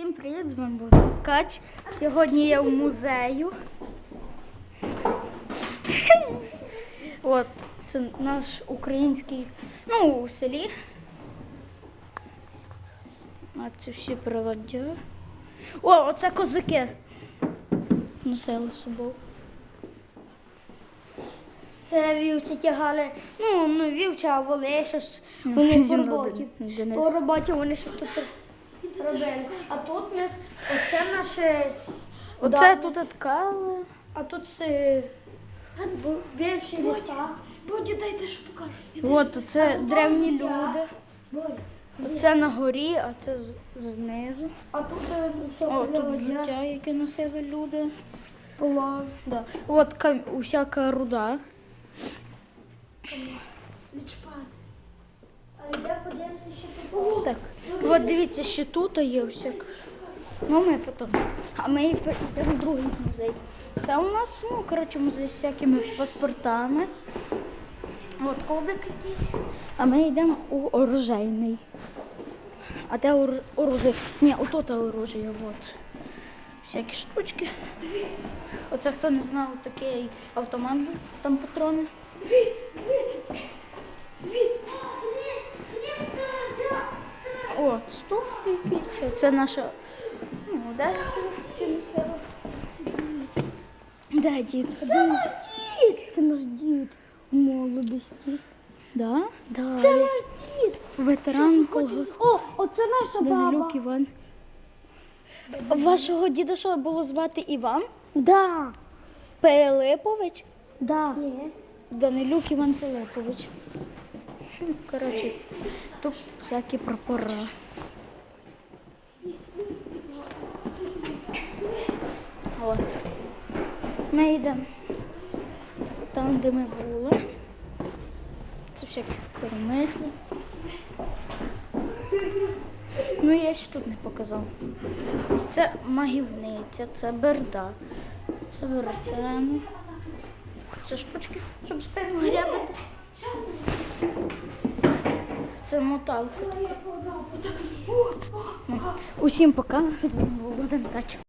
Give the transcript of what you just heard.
Всім привіт, з вами Богдан Ткач. Сьогодні я в музею. От, це наш український, ну, у селі. А це всі приладдя. О, оце козаки. Носили з собою. Це вівці тягали, ну, ну вівці, а воли щось вони по Зі роботі. По роботі вони щось тут робили. А тут у нас, оце наше с- Оце давнє- тут ткали. А тут це бу- бивші ліса. Бодя, дайте, що покажу. От це древні люди. Бодя. Оце на горі, а це з- знизу. А тут е, все О, тут приладдя. взуття, яке носили люди. Була. Да. От кам... усяка руда. Не чіпати. А йде подивимося ще тут. Так. От дивіться, що тут є всяка. Ну, ми потім. А ми йдемо в другий музей. Це у нас, ну, коротше, музей з всякими паспортами. От колбик якийсь. А ми йдемо у оружейний. А де ор- оружие? Ні, отут оружие, от. Всякі штучки. Оце хто не знав, такий автомат там патрони. От, тут якийсь. Це наша. Ну, фінансова? Де дід? Це наш дід. Це наш дід в молодості. Да? Це наш дід. Ветеран колгосп. О, оце наша баба. Данилюк Іван. Вашого діда що було звати Іван? Да. Пилипович? Да. Данилюк Іван Пилипович. Коротше, тут всякі прапора. От. Ми йдемо там, де ми були. Це всякі перемисли. Ну, я ще тут не показав. Це магівниця, це берда, це веретени. Це штучки, щоб спину грябати. Це моталка Усім пока. З вами був Богдан.